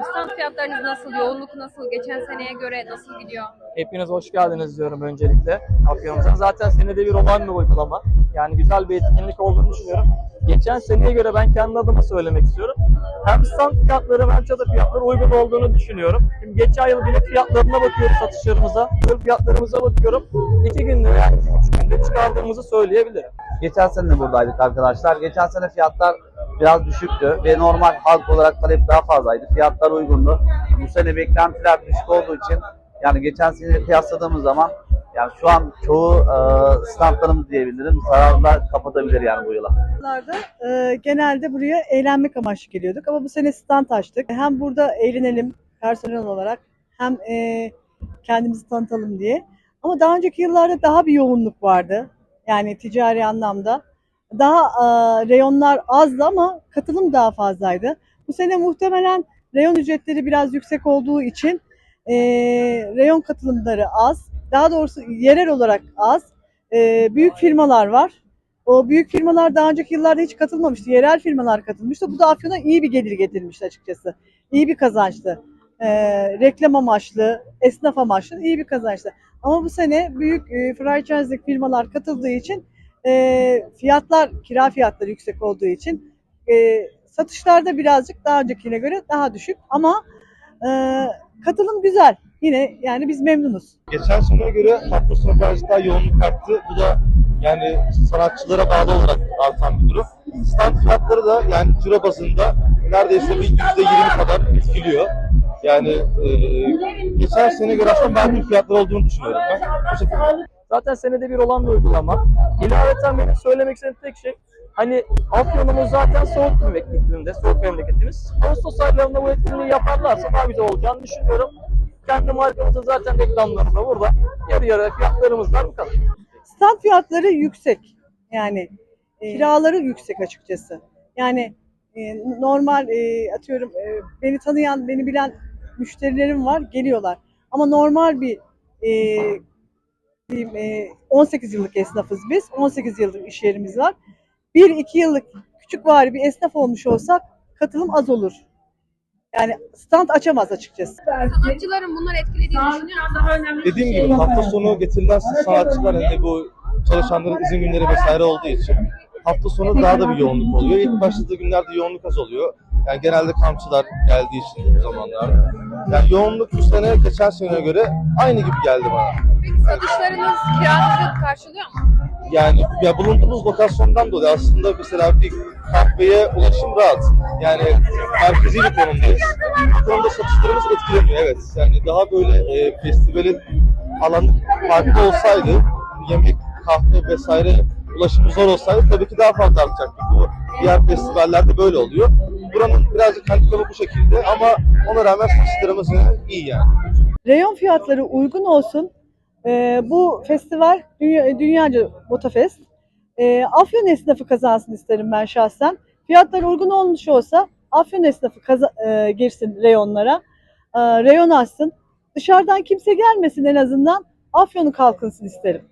efendim. Stand fiyatlarınız nasıl? Yoğunluk nasıl? Geçen seneye göre nasıl gidiyor? Hepiniz hoş geldiniz diyorum öncelikle Afyon'umuza. Zaten senede bir olan bir uygulama. Yani güzel bir etkinlik olduğunu düşünüyorum. Geçen seneye göre ben kendi adıma söylemek istiyorum. Hem stand fiyatları hem çadır fiyatları uygun olduğunu düşünüyorum. Şimdi geçen yıl bilet fiyatlarına bakıyoruz satışlarımıza. Yıl fiyatlarımıza bakıyorum. İki günde iki üç günde çıkardığımızı söyleyebilirim. Geçen sene de buradaydık arkadaşlar. Geçen sene fiyatlar biraz düşüktü ve normal halk olarak talep daha fazlaydı. Fiyatlar uygundu. Bu sene beklentiler düşük olduğu için yani geçen sene kıyasladığımız zaman yani şu an çoğu e, standlarımız diyebilirim zararla kapatabilir yani bu yıla. E, genelde buraya eğlenmek amaçlı geliyorduk ama bu sene stand açtık. Hem burada eğlenelim personel olarak hem e, kendimizi tanıtalım diye. Ama daha önceki yıllarda daha bir yoğunluk vardı. Yani ticari anlamda. Daha e, reyonlar azdı ama katılım daha fazlaydı. Bu sene muhtemelen reyon ücretleri biraz yüksek olduğu için e, reyon katılımları az. Daha doğrusu yerel olarak az. E, büyük firmalar var. O büyük firmalar daha önceki yıllarda hiç katılmamıştı. Yerel firmalar katılmıştı. Bu da Afyon'a iyi bir gelir getirmişti açıkçası. İyi bir kazançtı. Ee, reklam amaçlı, esnaf amaçlı iyi bir kazançtı. Ama bu sene büyük e, franchise'lik firmalar katıldığı için e, fiyatlar, kira fiyatları yüksek olduğu için e, satışlarda birazcık daha öncekine göre daha düşük. Ama e, katılım güzel. Yine yani biz memnunuz. geçen seneye göre hafta sonu birazcık daha yoğunluk arttı. Bu da yani sanatçılara bağlı olarak artan bir durum. Stand fiyatları da yani ciro bazında neredeyse bir yüzde yirmi kadar etkiliyor. Yani e, geçen seneye göre aslında makul fiyatlar olduğunu düşünüyorum ben. Bu şekilde. Zaten senede bir olan bir uygulama. İlaveten benim söylemek istediğim tek şey hani Afyon'umuz zaten soğuk bir memleketinde, soğuk memleketimiz. Ağustos aylarında bu etkinliği yaparlarsa daha güzel olacağını düşünüyorum. Kendi markamızın zaten reklamları da burada. Yarı yarı fiyatlarımız var bu kadar. Stand fiyatları yüksek. Yani e, kiraları yüksek açıkçası. Yani e, normal e, atıyorum e, beni tanıyan, beni bilen müşterilerim var, geliyorlar. Ama normal bir e, diyeyim, e, 18 yıllık esnafız biz. 18 yıllık iş yerimiz var. 1-2 yıllık küçük vari bir esnaf olmuş olsak katılım az olur. Yani stand açamaz açıkçası. Sanatçıların bunlar etkilediğini düşünüyor musunuz? Dediğim gibi hafta sonu getirilen sanatçılar hani bu çalışanların izin günleri vesaire olduğu için hafta sonu daha da bir yoğunluk oluyor. İlk başladığı günlerde yoğunluk az oluyor. Yani genelde kampçılar geldiği için bu zamanlarda. Yani yoğunluk bu sene geçen seneye göre aynı gibi geldi bana. Peki satışlarınız kiranızı karşılıyor mu? Yani ya bulunduğumuz lokasyondan dolayı aslında mesela bir kahveye ulaşım rahat. Yani merkezi bir konumdayız. Bu konuda satışlarımız etkileniyor evet. Yani daha böyle e, festivalin alanı farklı olsaydı yemek, kahve vesaire ulaşımı zor olsaydı tabii ki daha fazla artacaktı. Bu diğer festivallerde böyle oluyor. Buranın birazcık handikapı bu şekilde ama ona rağmen satışlarımız iyi yani. Reyon fiyatları uygun olsun. Ee, bu festival dünya, dünyaca Motofest. Ee, Afyon esnafı kazansın isterim ben şahsen. Fiyatlar uygun olmuş olsa Afyon esnafı kaza, e, girsin reyonlara. E, reyon açsın. Dışarıdan kimse gelmesin en azından. Afyon'u kalkınsın isterim.